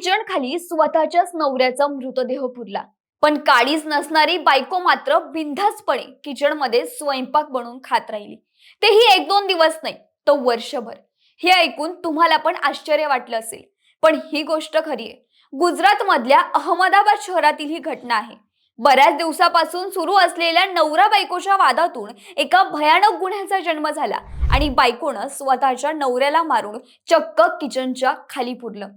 Kitchen खाली स्वतःच्याच नवऱ्याचा मृतदेह पुरला पण काळीच नसणारी बायको मात्र बिनधास्तपणे किचनमध्ये स्वयंपाक बनवून खात राहिली तेही एक दोन दिवस नाही तर वर्षभर हे ऐकून तुम्हाला पण आश्चर्य वाटलं असेल पण ही गोष्ट खरी आहे गुजरात मधल्या अहमदाबाद शहरातील ही घटना आहे बऱ्याच दिवसापासून सुरू असलेल्या नवरा बायकोच्या वादातून एका भयानक गुन्ह्याचा जन्म झाला आणि बायकोनं स्वतःच्या नवऱ्याला मारून चक्क किचनच्या खाली पुरलं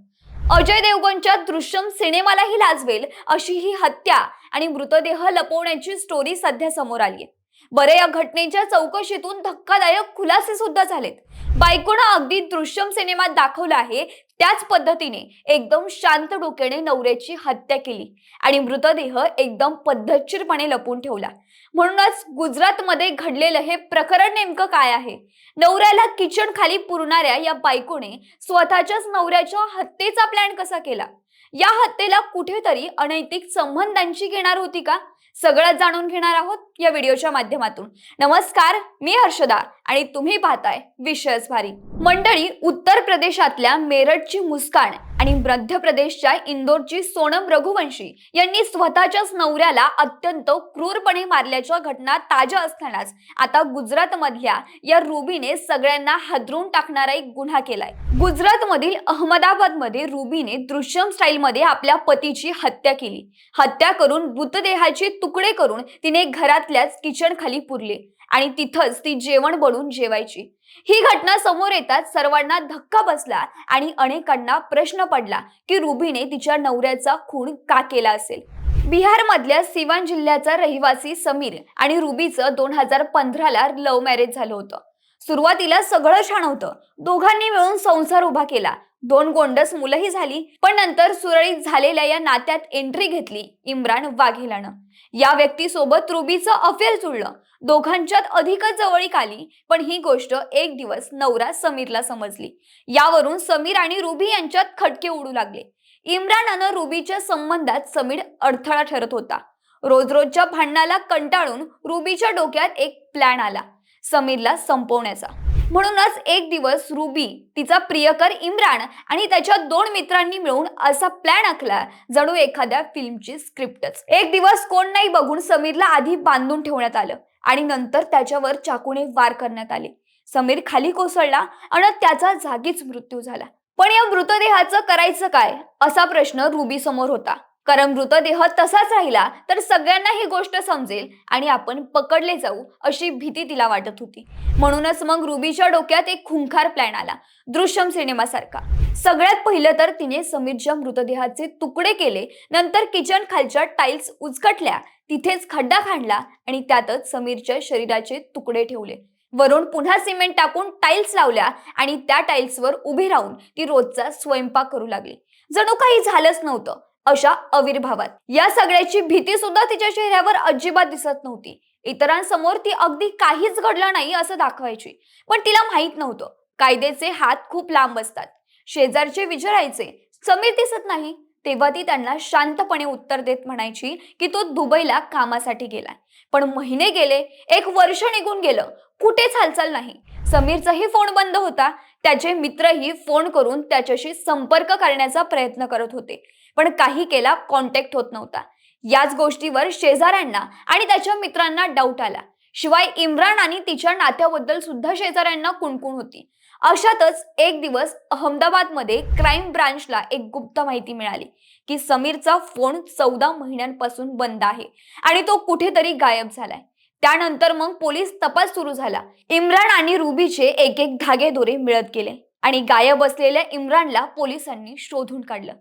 अजय देवगणच्या दृश्यम सिनेमालाही लाजवेल अशी ही हत्या आणि मृतदेह लपवण्याची स्टोरी सध्या समोर आली आहे बरे या घटनेच्या चौकशीतून धक्कादायक खुलासे सुद्धा झालेत. बायकोनं अगदी दृश्यम सिनेमात दाखवलं आहे त्याच पद्धतीने एकदम शांत डोक्याने नवऱ्याची हत्या केली आणि मृतदेह एकदम पद्धतशीरपणे लपून ठेवला. म्हणूनच गुजरातमध्ये घडलेलं हे प्रकरण नेमकं काय आहे? नवऱ्याला किचन खाली पुरणाऱ्या या बायकोने स्वतःच्याच नवऱ्याच्या हत्येचा प्लॅन कसा केला? या हत्येला कुठेतरी अनैतिक संबंधांची घेणार होती का? सगळं जाणून घेणार आहोत या व्हिडिओच्या माध्यमातून. नमस्कार मी हर्षदा आणि तुम्ही पाहताय विषयच भारी. मंडळी उत्तर प्रदेशातल्या मेरठची मुस्कान आणि मध्य प्रदेशच्या इंदोरची सोनम रघुवंशी यांनी स्वतःच्याच नवऱ्याला अत्यंत क्रूरपणे मारल्याच्या घटना ताज्या असतानाच आता गुजरातमधल्या या रुबीने सगळ्यांना हादरून टाकणारा एक गुन्हा केलाय. गुजरातमधील अहमदाबादमध्ये अहमदाबादमध्ये रुबीने दृश्यम स्टाईल मध्ये आपल्या पतीची हत्या केली. हत्या करून मृतदेहाचे तुकडे करून तिने घरात घरातल्याच किचन खाली पुरले आणि तिथंच ती जेवण बनवून जेवायची. ही घटना समोर येताच सर्वांना धक्का बसला आणि अनेकांना प्रश्न पडला की रुबीने तिच्या नवऱ्याचा खून का केला असेल? बिहार मधल्या सिवान जिल्ह्याचा रहिवासी समीर आणि रुबीचं दोन हजार पंधराला लव्ह मॅरेज झालं होतं. सुरुवातीला सगळं छान होतं. दोघांनी मिळून संसार उभा केला. दोन गोंडस मुलंही झाली पण नंतर सुरळीत झालेल्या या नात्यात एंट्री घेतली इम्रान वाघेलानं. या व्यक्तीसोबत रुबीचं अफेअर जुळलं दोघांच्यात अधिकच जवळीक आली पण ही गोष्ट एक दिवस नवरा समीरला समजली. यावरून समीर आणि रुबी यांच्यात खटके उडू लागले. इम्रानानं रुबीच्या संबंधात समीर अडथळा ठरत होता. रोज रोजच्या भांडणाला कंटाळून रुबीच्या डोक्यात एक प्लॅन आला समीरला संपवण्याचा. म्हणूनच एक दिवस रुबी तिचा प्रियकर इम्रान आणि त्याच्या दोन मित्रांनी मिळून असा प्लॅन आखला जणू एखाद्या फिल्मची स्क्रिप्टच एक दिवस कोण नाही बघून समीरला आधी बांधून ठेवण्यात आलं आणि नंतर त्याच्यावर चाकूने वार करण्यात आले. समीर खाली कोसळला आणि त्याचा जागीच मृत्यू झाला. पण या मृतदेहाचं करायचं काय? असा प्रश्न रुबी समोर होता. कारण मृतदेह तसाच राहिला तर सगळ्यांना ही गोष्ट समजेल आणि आपण पकडले जाऊ अशी भीती तिला वाटत होती. म्हणूनच मग रुबीच्या डोक्यात एक खुंखार प्लॅन आला दृश्यम सिनेमासारखा. सगळ्यात पहिलं तर तिने समीरच्या मृतदेहाचे तुकडे केले नंतर किचन खालच्या टाईल्स उचकटल्या तिथेच खड्डा खांडला आणि त्यातच समीरच्या शरीराचे तुकडे ठेवले. वरून पुन्हा सिमेंट टाकून टाईल्स लावल्या आणि त्या टाईल्सवर उभी राहून ती रोजचा स्वयंपाक करू लागली. जणू काही झालंच नव्हतं. अशा आविर्भावात या सगळ्याची भीती सुद्धा तिच्या चेहऱ्यावर अजिबात दिसत नव्हती. इतरांसमोर ती अगदी काहीच घडलं नाही असं दाखवायची. पण तिला माहीत नव्हतं. कायद्याचे हात खूप लांब असतात. शेजारचे विचारायचे समीर दिसत नाही. तेव्हा ती त्यांना शांतपणे उत्तर देत म्हणायची की तो दुबईला कामासाठी गेलाय. पण महिने गेले एक वर्ष निघून गेलं. कुठेच हालचाल नाही. समीरचाही फोन बंद होता. त्याचे मित्रही फोन करून त्याच्याशी संपर्क करण्याचा प्रयत्न करत होते. पण काही केला कॉन्टॅक्ट होत नव्हता. याच गोष्टीवर शेजाऱ्यांना आणि त्याच्या मित्रांना डाऊट आला. शिवाय इम्रान आणि तिच्या नात्याबद्दल सुद्धा शेजाऱ्यांना कुणकुण होती. अशातच एक दिवस अहमदाबादमध्ये क्राईम ब्रांचला एक गुप्त माहिती मिळाली की समीरचा फोन चौदा महिन्यांपासून बंद आहे आणि तो कुठेतरी गायब झालाय. त्यानंतर मग पोलीस तपास सुरू झाला. इम्रान आणि रुबीचे एक एक धागे दोरे मिळत गेले आणि गायब असलेल्या इम्रानला पोलिसांनी शोधून काढलं.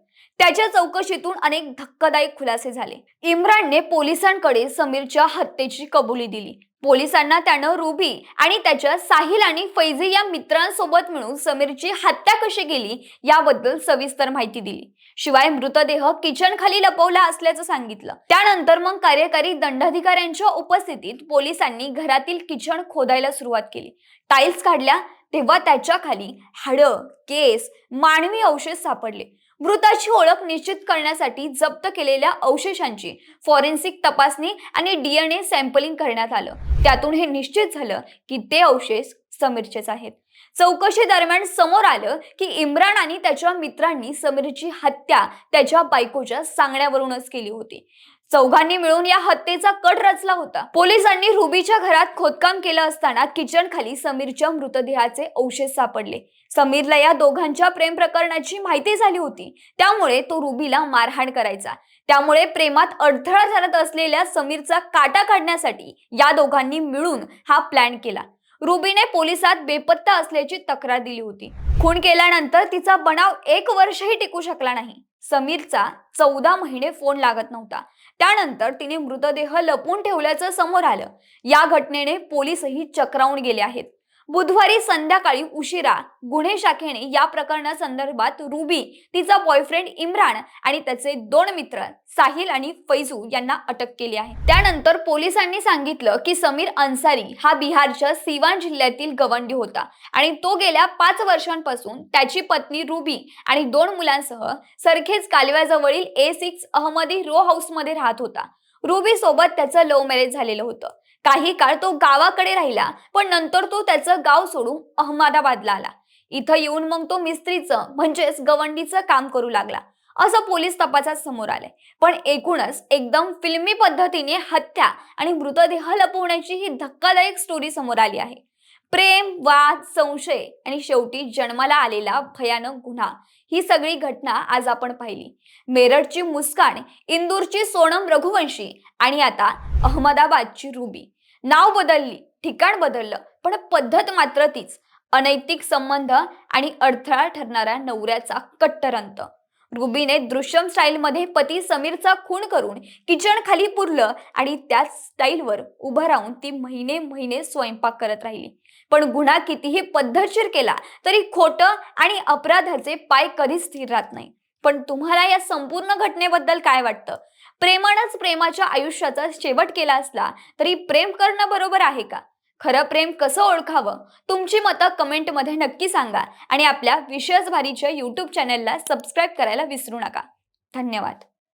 त्याच्या चौकशीतून अनेक धक्कादायक खुलासे झाले. इम्रानने पोलिसांकडे समीरच्या हत्येची कबुली दिली. पोलिसांना त्यानं रुबी आणि त्याच्या साहिल आणि फैजी या मित्रांसोबत मिळून समीरची हत्या कशी केली याबद्दल सविस्तर माहिती दिली. शिवाय मृतदेह किचन खाली लपवला असल्याचं सांगितलं. त्यानंतर मग कार्यकारी दंडाधिकाऱ्यांच्या उपस्थितीत पोलिसांनी घरातील किचन खोदायला सुरुवात केली. टाईल्स काढल्या तेव्हा त्याच्याखाली हाडं केस मानवी अवशेष सापडले. मृताची ओळख निश्चित करण्यासाठी जप्त केलेल्या अवशेषांची फॉरेन्सिक तपासणी आणि डीएनए सॅम्पलिंग करण्यात आलं. त्यातून हे निश्चित झालं की ते अवशेष समीरचेच आहेत. चौकशी दरम्यान समोर आलं की इम्रान आणि त्याच्या मित्रांनी समीरची हत्या त्याच्या बायकोच्या सांगण्यावरूनच केली होती. चौघांनी मिळून या हत्येचा कट रचला होता. पोलिसांनी रुबीच्या घरात खोदकाम केलं असताना किचन खाली समीरच्या मृतदेहाचे अवशेष सापडले. समीरला या दोघांच्या प्रेम प्रकरणाची माहिती झाली होती. त्यामुळे तो रुबीला मारहाण करायचा. त्यामुळे प्रेमात अडथळा झाला असलेल्या समीरचा काटा काढण्यासाठी या दोघांनी मिळून हा प्लॅन केला. रुबीने पोलिसात बेपत्ता असल्याची तक्रार दिली होती. खून केल्यानंतर तिचा बनाव एक वर्षही टिकू शकला नाही. समीरचा चौदा महिने फोन लागत नव्हता. त्यानंतर तिने मृतदेह लपवून ठेवल्याचं समोर आलं. या घटनेने पोलीसही चक्रावून गेले आहेत. बुधवारी संध्याकाळी उशिरा गुन्हे शाखेने या प्रकरणा संदर्भात रुबी तिचा बॉयफ्रेंड इम्रान आणि त्याचे दोन मित्र साहिल आणि फैजू यांना अटक केली आहे. त्यानंतर पोलिसांनी सांगितलं की समीर अन्सारी हा बिहारच्या सिवान जिल्ह्यातील गवंडी होता आणि तो गेल्या पाच वर्षांपासून त्याची पत्नी रुबी आणि दोन मुलांसह सरखेज कालव्याजवळील ए सिक्स अहमदी रो हाऊसमध्ये राहत होता. रुबी सोबत त्याचं लव्ह मॅरेज झालेलं होतं. काही काळ तो गावाकडे राहिला पण नंतर तो त्याचं गाव सोडून अहमदाबादला आला. इथं येऊन मग तो मिस्त्रीचं म्हणजेच गवंडीचं काम करू लागला. असं पोलीस तपासात समोर आलंय. पण एकूणच एकदम फिल्मी पद्धतीने हत्या आणि मृतदेह लपवण्याची ही धक्कादायक स्टोरी समोर आली आहे. प्रेम वाद संशय आणि शेवटी जन्माला आलेला भयानक गुन्हा ही सगळी घटना आज आपण पाहिली. मेरठची मुस्कान इंदूरची सोनम रघुवंशी आणि आता अहमदाबादची रुबी. नाव बदलली ठिकाण बदललं पण पद्धत मात्र तीच. अनैतिक संबंध आणि अडथळा ठरणाऱ्या नवऱ्याचा कट्टरंत. रुबीने दृश्यम स्टाईलमध्ये पती समीरचा खून करून किचन खाली पुरलं आणि त्याच स्टाईलवर उभं राहून ती महिने महिने स्वयंपाक करत राहिली. पण गुन्हा कितीही पद्धतशीर केला तरी खोटं आणि अपराधाचे पाय कधीच स्थिर राहत नाही. पण तुम्हाला या संपूर्ण घटनेबद्दल काय वाटतं? प्रेमानंच प्रेमाच्या आयुष्याचा शेवट केला असला तरी प्रेम करणं बरोबर आहे का? खरं प्रेम कसं ओळखावं? तुमची मतं कमेंटमध्ये नक्की सांगा आणि आपल्या विशेष भारीच्या यूट्यूब चॅनलला सबस्क्राईब करायला विसरू नका. धन्यवाद.